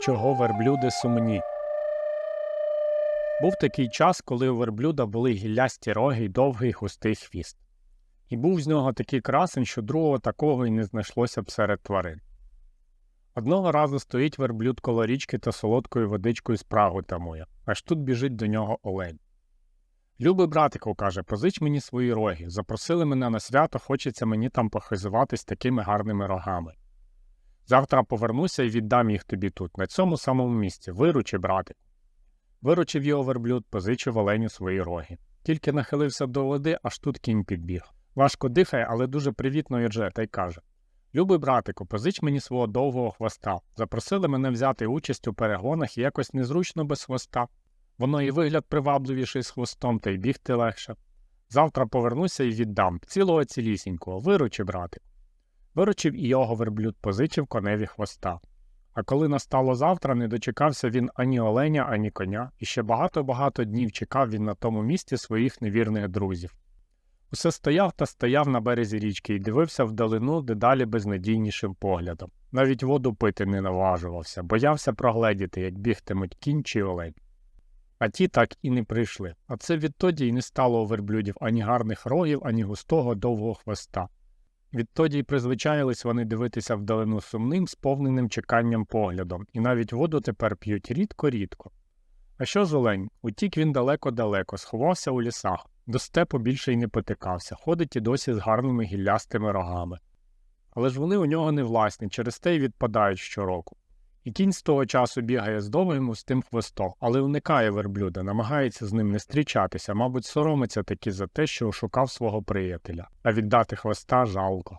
Чого верблюди сумні. Був такий час, коли у верблюда були гіллясті роги й довгий густий хвіст. І був з нього такий красень, що другого такого й не знайшлося б серед тварин. Одного разу стоїть верблюд коло річки та солодкою водичкою спрагу тамує, аж тут біжить до нього олень. Любий братику, каже, позич мені свої роги. Запросили мене на свято, хочеться мені там похизуватись такими гарними рогами. Завтра повернуся і віддам їх тобі тут, на цьому самому місці. Виручи, братику. Виручив його верблюд, позичив оленю свої роги. Тільки нахилився до води, аж тут кінь підбіг. Важко дихає, але дуже привітно ідже, та й каже Любий братику, позич мені свого довгого хвоста. Запросили мене взяти участь у перегонах і якось незручно без хвоста. Воно і вигляд привабливіший з хвостом, та й бігти легше. Завтра повернуся і віддам цілого цілісінького, виручи, братику. Виручив і його верблюд, позичив коневі хвоста. А коли настало завтра, не дочекався він ані оленя, ані коня, і ще багато-багато днів чекав він на тому місці своїх невірних друзів. Усе стояв та стояв на березі річки і дивився вдалину дедалі безнадійнішим поглядом. Навіть воду пити не наважувався, боявся прогледіти, як бігтимуть кінь чи олень. А ті так і не прийшли. А це відтоді й не стало у верблюдів ані гарних рогів, ані густого довгого хвоста. Відтоді й призвичаїлись вони дивитися вдалину сумним, сповненим чеканням поглядом, і навіть воду тепер п'ють рідко-рідко. А що з олень? Утік він далеко-далеко, сховався у лісах, до степу більше й не потикався, ходить і досі з гарними гіллястими рогами. Але ж вони у нього не власні, через те й відпадають щороку. Кінь з того часу бігає з довгим густим хвостом, але уникає верблюда, намагається з ним не зустрічатися, мабуть, соромиться таки за те, що ошукав свого приятеля, а віддати хвоста жалко.